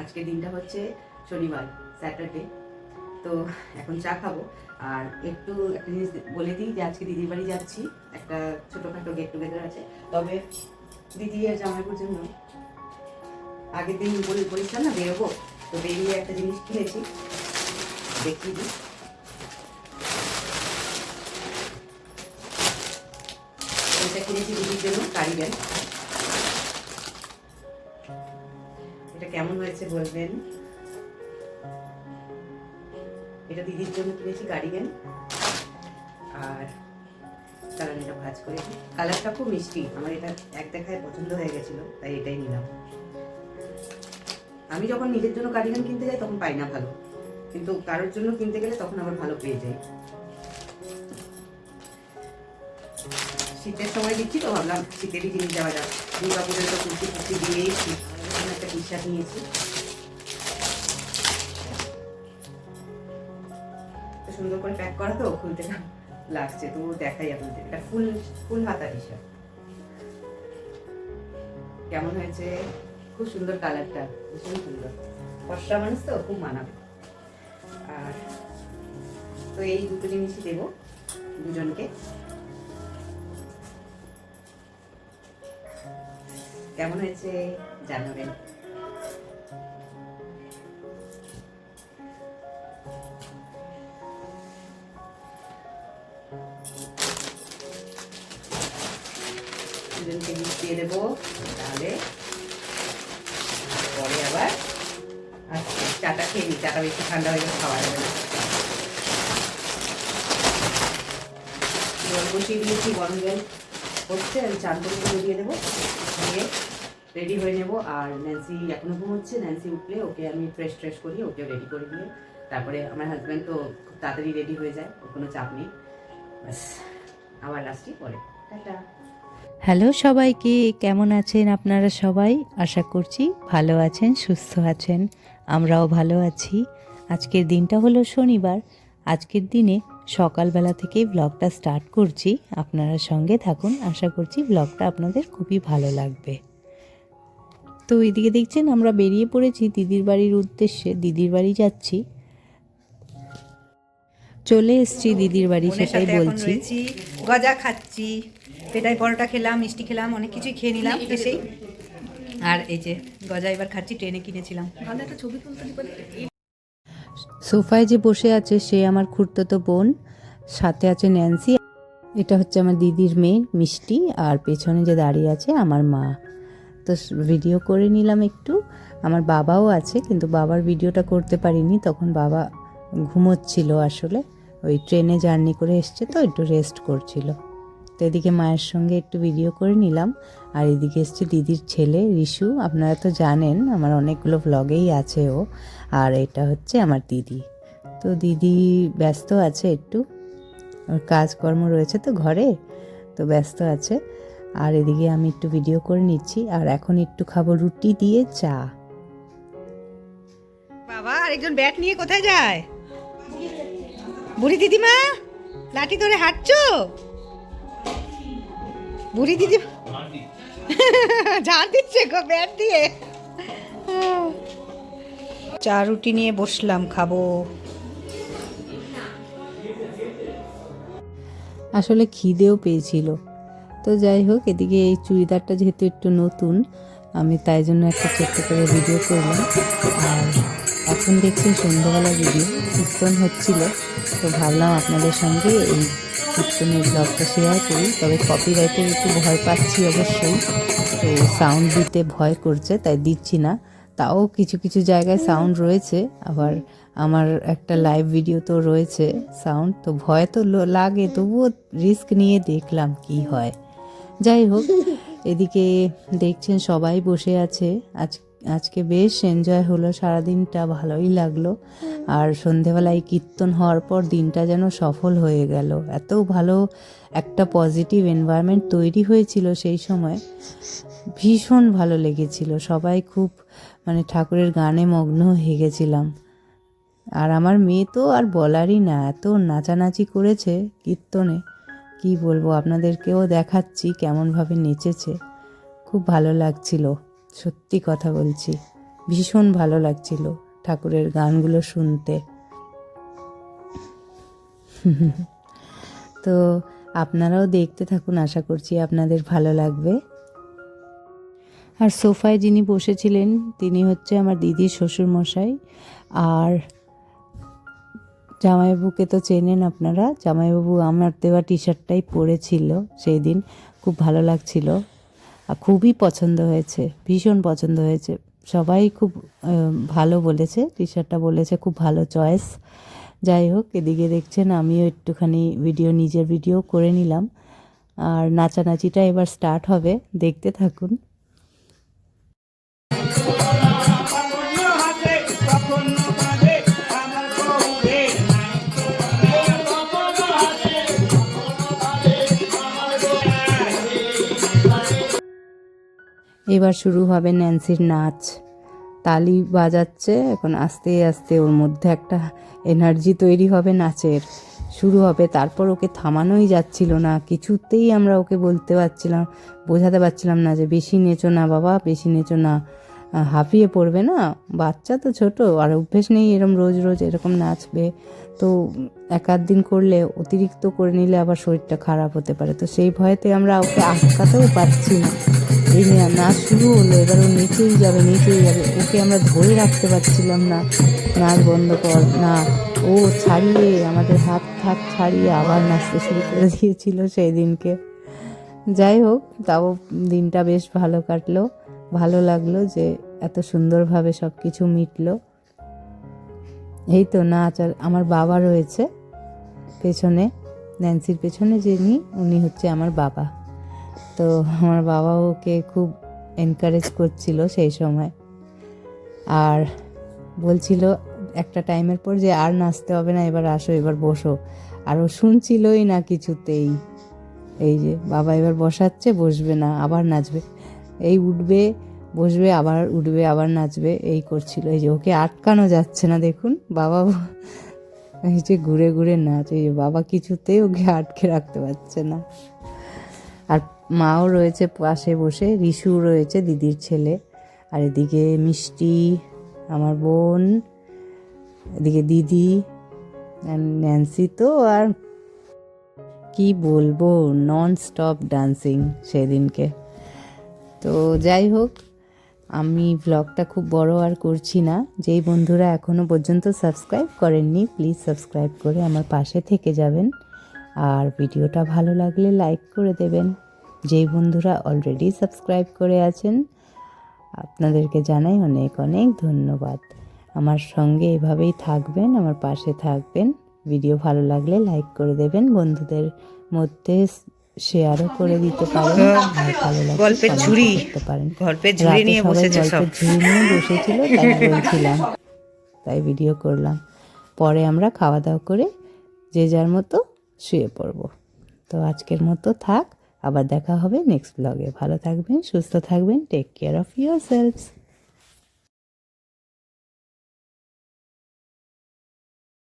আজকের দিনটা হচ্ছে শনিবার, স্যাটারডে। তো এখন চা খাব। আর একটু একটা জিনিস বলে দিই যে আজকে দিদির বাড়ি যাচ্ছি। একটা ছোটোখাটো গেট টুগেদার আছে। তবে দিদি আর জামাইপুর জন্য আগের দিন বলে বলেছিলাম না, বেরোবো। তো বেরিয়ে একটা জিনিস কিনেছি। দেখিয়ে দিই। এটা কিনেছি দিদির জন্য কারি ব্যাগ কেমন হয়েছে বলবেন? এটা দিদির জন্য কিনেছি ব্যাগ আর কারণ এটা ভাজ করেছি কালারটা খুব মিষ্টি, আমার এটা এক দেখায় পছন্দ হয়ে গেছিল, তাই এটাই নিলাম। আমি যখন নিজের জন্য কার্ডিগান কিনতে যাই, তখন পাই না ভালো। কিন্তু কারোর জন্য কিনতে গেলে তখন আবার ভালো পেয়ে যাই। শীতের সময় দিচ্ছি তো, ভাবলাম শীতেরই জিনিস যাওয়া যাক। দুর্গাপুরের তো কুর্তি কুর্তি দিয়েই টি শার্ট নিয়েছি সুন্দর করে প্যাক করা তো, খুলতে লাগছে, তো দেখাই আপনাদের। এটা ফুল ফুল হাতা শার্ট কেমন হয়েছে? খুব সুন্দর কালারটা, ভীষণ সুন্দর। ফর্সা মানুষ তো, খুব মানাবে। আর তো এই দুটো জিনিসই দেবো দুজনকে। কেমন হয়েছে? জানাবেন। দুজনকে মিশিয়ে দেবো। তাহলে পরে আবার আচ্ছা চাটা খেয়ে নিই। চাটা বেশি ঠান্ডা হয়ে গেলে খাওয়া যাবে না। জল বসিয়ে দিয়েছি, গরম জল হচ্ছে, আমি চান করে দিয়ে দেবো। দিয়ে রেডি হয়ে নেব। আর ন্যান্সি এখনও ঘুমোচ্ছে। ন্যান্সি উঠলে ওকে আমি ফ্রেশ ট্রেশ করি ওকে রেডি করে দিয়ে তারপরে আমার হাজব্যান্ড তো তাড়াতাড়ি রেডি হয়ে যায় কোনো চাপ নেই। ব্যাস, আবার আসছি পরে। টাটা। হ্যালো সবাইকে কেমন আছেন আপনারা সবাই? আশা করছি ভালো আছেন সুস্থ আছেন আমরাও ভালো আছি। আজকের দিনটা হলো শনিবার। আজকের দিনে সকালবেলা থেকেই ব্লগটা স্টার্ট করছি। আপনারা সঙ্গে থাকুন আশা করছি ব্লগটা আপনাদের খুবই ভালো লাগবে। তো এদিকে দেখছেন আমরা বেরিয়ে পড়েছি দিদির বাড়ির উদ্দেশ্যে। দিদির বাড়ি যাচ্ছি। চলে এসছি দিদির বাড়ি সেটাই বলছি। গজা খাচ্ছি। পেটাই পরোটা খেলাম মিষ্টি খেলাম অনেক কিছুই খেয়ে নিলাম এসেই। আর এই যে গজা এবার খাচ্ছি ট্রেনে কিনেছিলাম। সোফায় যে বসে আছে সে আমার খুড়তো বোন সাথে আছে ন্যান্সি। এটা হচ্ছে আমার দিদির মেয়ে মিষ্টি আর পেছনে যে দাঁড়িয়ে আছে আমার মা। তো ভিডিও করে নিলাম একটু। আমার বাবাও আছে কিন্তু বাবার ভিডিওটা করতে পারিনি। তখন বাবা ঘুমোচ্ছিল আসলে। ওই ট্রেনে জার্নি করে এসছে তো একটু রেস্ট করছিল। তো এদিকে মায়ের সঙ্গে একটু ভিডিও করে নিলাম। আর এদিকে এসছে দিদির ছেলে, রিশু। আপনারা তো জানেন, আমার অনেকগুলো ভ্লগেই আছে ও। আর এটা হচ্ছে আমার দিদি। তো দিদি ব্যস্ত আছে একটু। ওর কাজকর্ম রয়েছে তো ঘরে, তো ব্যস্ত আছে। আর এদিকে আমি একটু ভিডিও করে নিচ্ছি। আর এখন একটু খাব রুটি দিয়ে চা। বাবা, আরেকজন ব্যাট নিয়ে কোথায় যায়? বুড়ি দিদিমা, লাঠি ধরে হাঁটছো? বুড়ি দিদি ঝাড় দিচ্ছে গো, ব্যাট দিয়ে। চা রুটি নিয়ে বসলাম, খাব। আসলে খিদেও পেয়েছিল। তো যাই হোক, এদিকে এই চুড়িদারটা যেহেতু একটু নতুন, আমি তাই জন্য একটা ছোট্ট করে ভিডিও করলাম। আর এখন দেখছি সন্ধ্যাবেলা ভিডিও কীর্তন হচ্ছিল, তো ভাবলাম আপনাদের সঙ্গে এই কীর্তনের ব্লগটা শেয়ার করি, তবে কপিরাইটের একটু ভয় পাচ্ছি অবশ্যই। তো সাউন্ড দিতে ভয় করছে, তাই দিচ্ছি না। তাও কিছু কিছু জায়গায় সাউন্ড রয়েছে, আবার আমার একটা লাইভ ভিডিও তো রয়েছে সাউন্ড তো ভয় তো লাগে, তবুও রিস্ক নিয়ে দেখলাম কি হয়। যাই হোক, এদিকে দেখছেন সবাই বসে আছে, আজ আজকে বেশ এনজয় হলো, সারাদিনটা ভালোই লাগল। আর সন্ধেবেলায় কীর্তন হওয়ার পর দিনটা যেন সফল হয়ে গেল। এত ভালো একটা পজিটিভ এনভায়রনমেন্ট তৈরি হয়েছিল সেই সময়। ভীষণ ভালো লেগেছিল। সবাই খুব মানে ঠাকুরের গানে মগ্ন হয়ে গেছিলাম। আর আমার মেয়ে তো আর বলারই না, এত নাচানাচি করেছে কীর্তনে। কি বলব, আপনাদেরকেও দেখাচ্ছি কেমনভাবে নেচেছে। খুব ভালো লাগছিল। সত্যি কথা বলছি। ভীষণ ভালো লাগছিল ঠাকুরের গানগুলো শুনতে। তো আপনারাও দেখতে থাকুন, আশা করছি আপনাদের ভালো লাগবে। আর সোফায় যিনি বসেছিলেন, তিনি হচ্ছে আমার দিদির শ্বশুরমশাই। আর জামাইবাবুকে তো চেনেন আপনারা, জামাইবাবু আমার দেওয়া টি শার্টটাই পরেছিল সেই দিন খুব ভালো লাগছিল। খুবই পছন্দ হয়েছে, ভীষণ পছন্দ হয়েছে। সবাই খুব ভালো বলেছে টি শার্টটা বলেছে, খুব ভালো চয়েস। যাই হোক, এদিকে দেখছেন আমিও একটুখানি ভিডিও নিজের ভিডিও করে নিলাম। আর নাচানাচিটা এবার স্টার্ট হবে, দেখতে থাকুন। এবার শুরু হবে ন্যান্সির নাচ। তালি বাজাচ্ছে, এখন আস্তে আস্তে ওর মধ্যে একটা এনার্জি তৈরি হবে নাচের। শুরু হবে, তারপর ওকে থামানোই যাচ্ছিল না, কিছুতেই আমরা ওকে বলতে পারছিলাম, বোঝাতে পারছিলাম না যে বেশি নেচো না বাবা, বেশি নেচো না। হাঁপিয়ে পড়বে না? বাচ্চা তো ছোট, আর অভ্যেস নেই এরকম রোজ রোজ এরকম নাচবে। তো এক আধ দিন করলে অতিরিক্ত করে নিলে আবার শরীরটা খারাপ হতে পারে। তো সেই ভয়েতে আমরা ওকে আটকাতেও পারছি না। এই নিয়ে নাচ শুরু হলো, এবার ও নিচেই যাবে নিচেই যাবে। ওকে আমরা ধরে রাখতে পারছিলাম না। নাচ বন্ধ কর, না। ও ছাড়িয়ে আমাদের হাত হাত ছাড়িয়ে আবার নাচতে শুরু করে দিয়েছিল সেই দিনকে যাই হোক, তাও দিনটা বেশ ভালো কাটলো। ভালো লাগল যে এত সুন্দরভাবে সব কিছু মিটলো। এই তো নাচ আর আমার বাবা রয়েছে পেছনে, ন্যান্সির পেছনে যিনি, উনি হচ্ছে আমার বাবা। তো আমার বাবা ওকে খুব এনকারেজ করছিল সেই সময়। আর বলছিল একটা টাইমের পর যে আর নাচতে হবে না, এবার আসো, এবার বসো। আর ও শুনছিলই না কিছুতেই। এই যে বাবা এবার বসাচ্ছে, বসবে না, আবার নাচবে। এই উঠবে, বসবে, আবার উঠবে, আবার নাচবে, এই করছিল। এই যে ওকে আটকানো যাচ্ছে না, দেখুন, বাবা এই যে ঘুরে ঘুরে নাচ, এই যে বাবা কিছুতেই ওকে আটকে রাখতে পারছে না। আর মাও রয়েছে পাশে বসে রিশু রয়েছে দিদির ছেলে। আর এদিকে মিষ্টি, আমার বোন, এদিকে দিদি ন্যান্সি তো আর কি বলব নন স্টপ ডান্সিং সেদিনকে। তো যাই হোক, আমি ব্লগটা খুব বড় আর করছি না। যেই বন্ধুরা এখনও পর্যন্ত সাবস্ক্রাইব করেননি প্লিজ সাবস্ক্রাইব করে আমার পাশে থেকে যাবেন। আর ভিডিওটা ভালো লাগলে লাইক করে দেবেন। যেই বন্ধুরা অলরেডি সাবস্ক্রাইব করে আছেন আপনাদেরকে জানাই অনেক অনেক ধন্যবাদ। আমার সঙ্গে এভাবেই থাকবেন আমার পাশে থাকবেন। ভিডিও ভালো লাগলে লাইক করে দেবেন বন্ধুদের মধ্যে শেয়ারও করে দিতে পারেন আর ভালো লাগলে গল্পের ঝুড়ি। করতে পারেন। গল্পের ঝুড়ি নিয়ে বসেছে সব। ঝুড়ি নিয়ে বসেছিল তাই বলছিলাম তাই ভিডিও করলাম। পরে আমরা খাওয়া দাওয়া করে যে যার মতো শুয়ে পড়ব। তো আজকের মতো থাক আবার দেখা হবে নেক্সট ব্লগে ভালো থাকবেন সুস্থ থাকবেন take care of your selfs